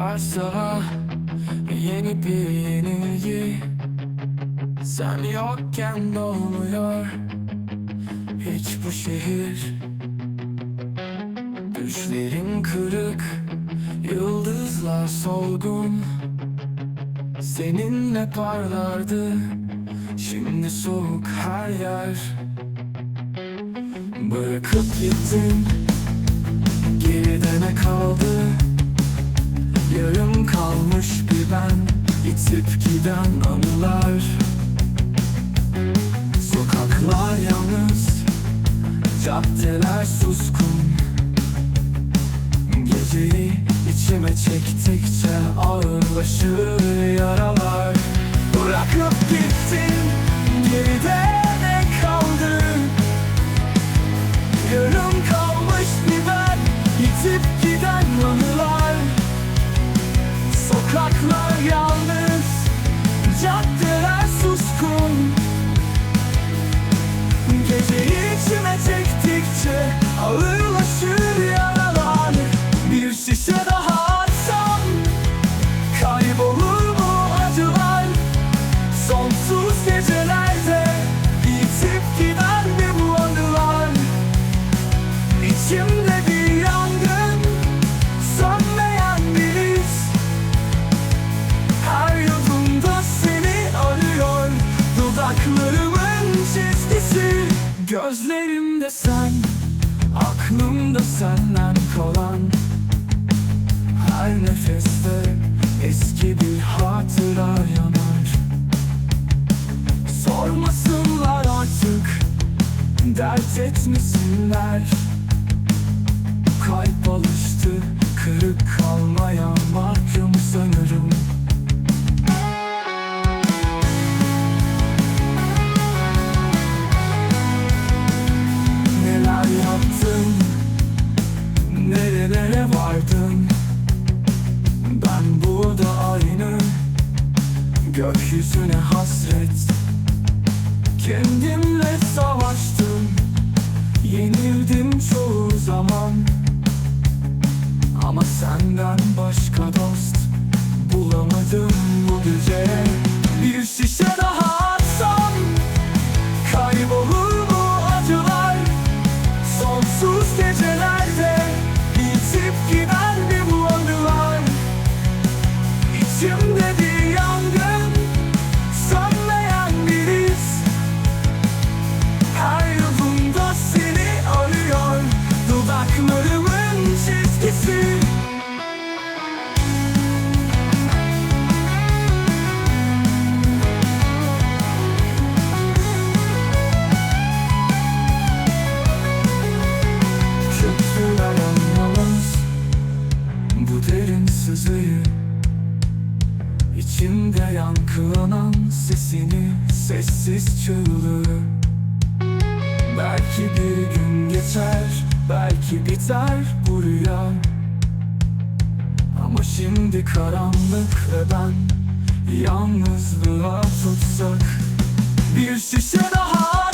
Sabah yeni bir yenilgi Sen yokken dolmuyor Hiç bu şehir Düşlerim kırık Yıldızlar solgun. Seninle parlardı Şimdi soğuk her yer. Bırakıp gittin Geride ne kaldı ben İtip giden anılar. Sokaklar yalnız Caddeler suskun. Geceyi içime çektikçe ağırlaşır yaralar. Bırakıp gittin geride Gözlerimde sen Aklımda senden kalan Her nefeste Eski bir hatıra yanar. Sormasınlar artık Dert etmesinler. Kalp alıştı kırık kalmaya mahkum Gökyüzüne hasret. Kendimle savaştım. Yenildim çoğu zaman. Ama senden başka dost Bulamadım bu gece. Bir şişe daha atsam Kaybolur mu acılar. Sonsuz gecelerde Yitip gider mi bu anılar? İçimde İçimde yankılanan sesini Sessiz çığlığı. Belki bir gün geçer Belki biter bu rüya. Ama şimdi karanlık ve ben Yalnızlığa tutsak Bir şişe daha